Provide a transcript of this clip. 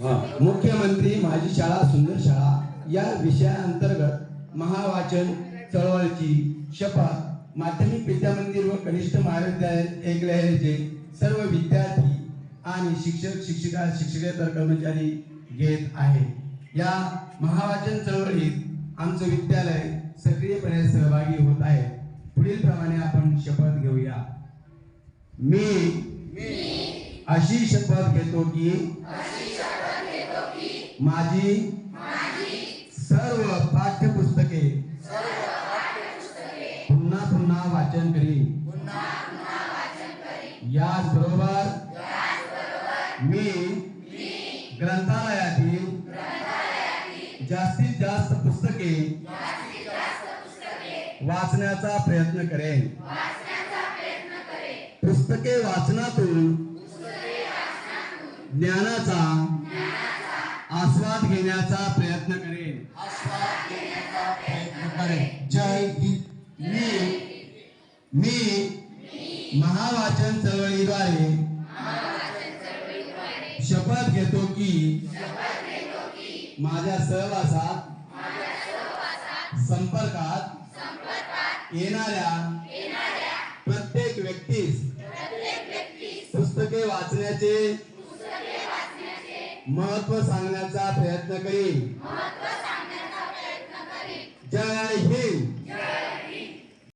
मुख्यमंत्री माझी शाळा सुंदर शाळा या विषयाअंतर्गत महावाचन चळवळीची शपथ माध्यमिक विद्यामंदिर व कनिष्ठ महाविद्यालय एकलहरीचे सर्व विद्यार्थी आणि शिक्षक शिक्षिका शिक्षकेतर कर्मचारी घेत आहे. या महावाचन चळवळीत आमचं विद्यालय सक्रियपणे सहभागी होत आहे. पुढील प्रमाणे आपण शपथ घेऊया. मी अशी शपथ घेतो की माझी सर्व पाठ्यपुस्तके पुन्हा पुन्हा वाचन करीन याचबरोबर मी ग्रंथालयातील जास्तीत जास्त पुस्तके वाचण्याचा प्रयत्न करेन. पुस्तके वाचनातून ज्ञानाचा आस्वाद घेण्याचा प्रयत्न करेन. प्रयत्न करेन. जय हिंद. मी मी महावाचन चळवळीद्वारे शपथ घेतो की माझ्या सहवासात संपर्कात येणाऱ्या प्रत्येक व्यक्तीस पुस्तके वाचण्याचे महत्त्व सांगण्याचा प्रयत्न करीन. जय हिंद.